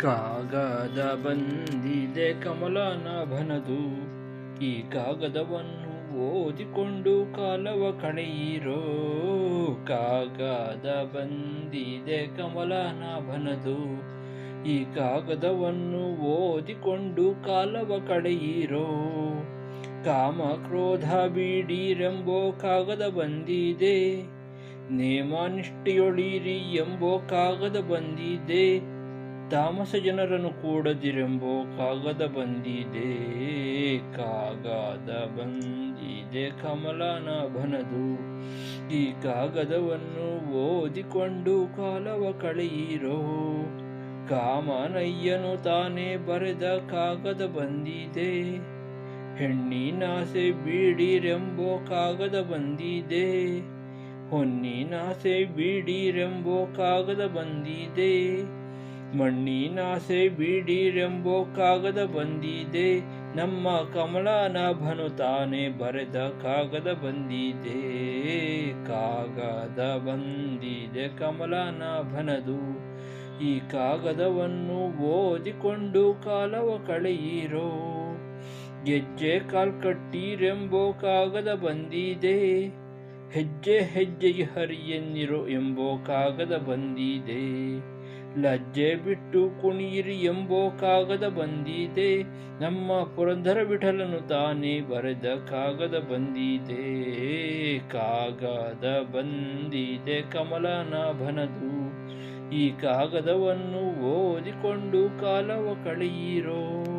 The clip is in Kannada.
ಕಾಗದ ಬಂದಿದೆ ಕಮಲನಾಭನದು ಈ ಕಾಗದವನ್ನು ಓದಿಕೊಂಡು ಕಾಲವ ಕಳೆಯಿರೋ. ಕಾಗದ ಬಂದಿದೆ ಕಮಲನಾಭನದು ಈ ಕಾಗದವನ್ನು ಓದಿಕೊಂಡು ಕಾಲವ ಕಳೆಯಿರೋ. ಕಾಮ ಕ್ರೋಧ ಬೀಡಿರೆಂಬೋ ಕಾಗದ ಬಂದಿದೆ. ನೇಮ ನಿಷ್ಠೆಯೊಳಿರಿ ಎಂಬೋ ಕಾಗದ ಬಂದಿದೆ. ತಾಮಸ ಜನರನ್ನು ಕೂಡದಿರೆಂಬೋ ಕಾಗದ ಬಂದಿದೆ ಕಾಗದ ಬಂದಿದೆ ಕಮಲನಾಭನದು ಈ ಕಾಗದವನ್ನು ಓದಿಕೊಂಡು ಕಾಲವ ಕಳೆಯಿರೋ ಕಾಮನಯ್ಯನು ತಾನೇ ಬರೆದ ಕಾಗದ ಬಂದಿದೆ. ಹೆಣ್ಣಿನಾಸೆ ಬೀಡಿರೆಂಬೋ ಕಾಗದ ಬಂದಿದೆ. ಹೊನ್ನಿನಾಸೆ ಬೀಡಿರೆಂಬೋ ಕಾಗದ ಬಂದಿದೆ. ಮಣ್ಣಿನಾಸೆ ಬೀಡಿರೆಂಬೋ ಕಾಗದ ಬಂದಿದೆ. ನಮ್ಮ ಕಮಲನಾಭನು ತಾನೇ ಬರೆದ ಕಾಗದ ಬಂದಿದೆ. ಕಾಗದ ಬಂದಿದೆ ಕಮಲನಾಭನದು ಈ ಕಾಗದವನ್ನು ಓದಿಕೊಂಡು ಕಾಲವ ಕಳೆಯಿರೋ. ಗೆಜ್ಜೆ ಕಾಲ್ಕಟ್ಟಿರೆಂಬೋ ಕಾಗದ ಬಂದಿದೆ. ಹೆಜ್ಜೆ ಹೆಜ್ಜೆಗೆ ಹರಿಯನ್ನಿರೋ ಎಂಬೋ ಕಾಗದ ಬಂದಿದೆ. ಲಜ್ಜೆ ಬಿಟ್ಟು ಕುಣಿಯಿರಿ ಎಂಬೋ ಕಾಗದ ಬಂದೀತೆ. ನಮ್ಮ ಪುರಂದರ ವಿಠಲನು ತಾನೇ ಬರೆದ ಕಾಗದ ಬಂದಿದೆ ಕಾಗದ ಬಂದಿದೆ ಕಮಲನಾಭನದು. ಈ ಕಾಗದವನ್ನು ಓದಿಕೊಂಡು ಕಾಲವ ಕಳೆಯಿರೋ